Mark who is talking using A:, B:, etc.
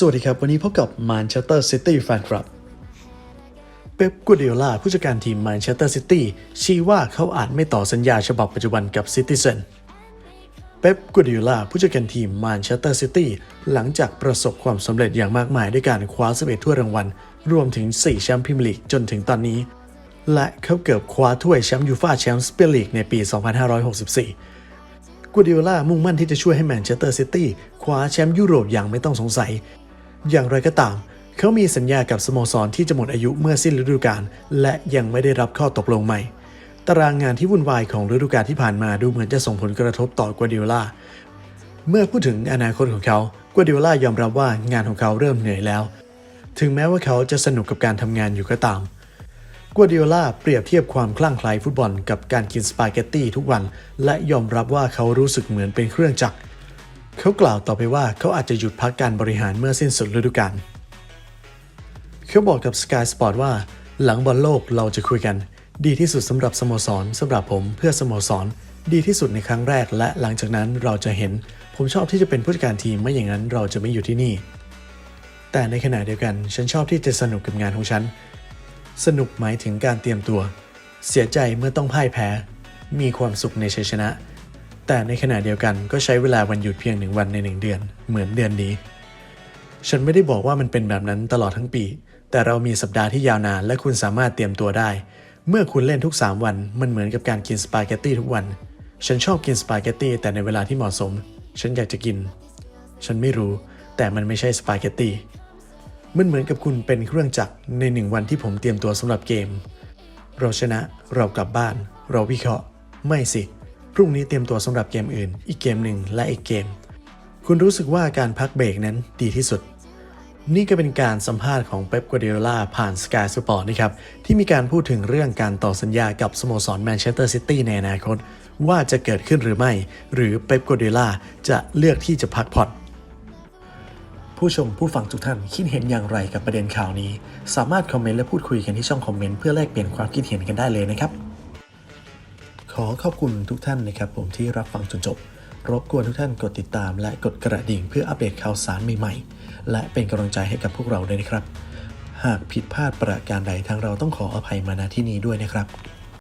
A: สวัสดีครับ วันนี้พบกับแมนเชสเตอร์ซิตี้แฟนคลับ เป๊ปกัวเดียล่าผู้จัดการทีมแมนเชสเตอร์ซิตี้ชี้ว่าเขาอาจไม่ต่อสัญญาฉบับปัจจุบันกับซิตี้เซนเป๊ปกัวเดียล่าผู้จัดการทีมแมนเชสเตอร์ซิตี้หลังจากประสบความสำเร็จอย่างมากมายด้วยการคว้า11ถ้วยรางวัล รวมถึง 4 แชมป์พรีเมียร์ลีกจนถึงตอนนี้ และเขาเกือบคว้าถ้วยแชมป์ยูฟ่าแชมป์สเปียร์ลีกในปี 2564กัวดิโอล่ามุ่งมั่นที่จะช่วยให้แมนเชสเตอร์ซิตี้คว้าแชมป์ยุโรปอย่างไม่ต้องสงสัย อย่างไรก็ตาม เขามีสัญญากับสโมสรที่จะหมดอายุเมื่อสิ้นฤดูกาลและยังไม่ได้รับข้อตกลงใหม่ ตารางงานที่วุ่นวายของฤดูกาลที่ผ่านมาดูเหมือนจะส่งผลกระทบต่อกัวดิโอล่าเมื่อพูดถึงอนาคตของเขากัวดิโอล่ายอมรับว่างานของเขาเริ่มเหนื่อยแล้ว ถึงแม้ว่าเขาจะสนุกกับการทำงานอยู่ก็ตามกัวดิโอล่าเปรียบเทียบความคลั่งไคล้ฟุตบอลกับการกินสปาเกตตี้ทุกวัน และยอมรับว่าเขารู้สึกเหมือนเป็นเครื่องจักร เขากล่าวต่อไปว่าเขาอาจจะหยุดพักการบริหารเมื่อสิ้นสุดฤดูกาลเขาบอกกับ Sky Sport ว่า หลังบอลโลกเราจะคุยกัน ดีที่สุดสำหรับสโมสรสำหรับผมเพื่อสโมสร ดีที่สุดในครั้งแรก และหลังจากนั้นเราจะเห็น ผมชอบที่จะเป็นผู้จัดการทีมไม่อย่างนั้นเราจะไม่อยู่ที่นี่ แต่ในขณะเดียวกันฉันชอบที่จะสนุกกับงานของฉัน สนุกหมายถึงการเตรียมตัว เสียใจเมื่อต้องพ่ายแพ้ มีความสุขในชัยชนะ แต่ในขณะเดียวกันก็ใช้เวลาวันหยุดเพียงหนึ่งวันในหนึ่งเดือน เหมือนเดือนนี้ ฉันไม่ได้บอกว่ามันเป็นแบบนั้นตลอดทั้งปี แต่เรามีสัปดาห์ที่ยาวนาน และคุณสามารถเตรียมตัวได้ เมื่อคุณเล่นทุก 3 วัน มันเหมือนกับการกินสปาเกตตี้ทุกวัน ฉันชอบกินสปาเกตตี้แต่ในเวลาที่เหมาะสม ฉันอยากจะกิน ฉันไม่รู้ แต่มันไม่ใช่สปาเกตตี้ มันเหมือนกับคุณเป็นเครื่องจักรในหนึ่งวันที่ผมเตรียมตัวสำหรับเกม เราชนะ เรากลับบ้าน เราวิเคราะห์ ไม่สิ รุ่งนี้เตรียมตัวสำหรับเกมอื่น อีกเกมหนึ่งและอีกเกม คุณรู้สึกว่าการพักเบรกนั้นดีที่สุด นี่ก็เป็นการสัมภาษณ์ของเป๊ปกัวเดียล่าผ่าน Sky Sport นะครับ ที่มีการพูดถึงเรื่องการต่อสัญญากับสโมสรแมนเชสเตอร์ซิตี้ในอนาคต ว่าจะเกิดขึ้นหรือไม่ หรือเป๊ปกัวเดียล่าจะเลือกที่จะพักผ่อนผู้ชมผู้ฟังทุกท่านคิดเห็นอย่างไรกับประเด็นข่าวนี้ สามารถคอมเมนต์และพูดคุยกันที่ช่องคอมเมนต์เพื่อแลกเปลี่ยนความคิดเห็นกันได้เลยนะครับ ขอขอบคุณทุกท่านนะครับผมที่รับฟังจนจบ รบกวนทุกท่านกดติดตาม และกดกระดิ่งเพื่ออัปเดตข่าวสารใหม่ๆ และเป็นกำลังใจให้กับพวกเราด้วยนะครับ หากผิดพลาดประการใดทางเราต้องขออภัยมาณที่นี้ด้วยนะครับ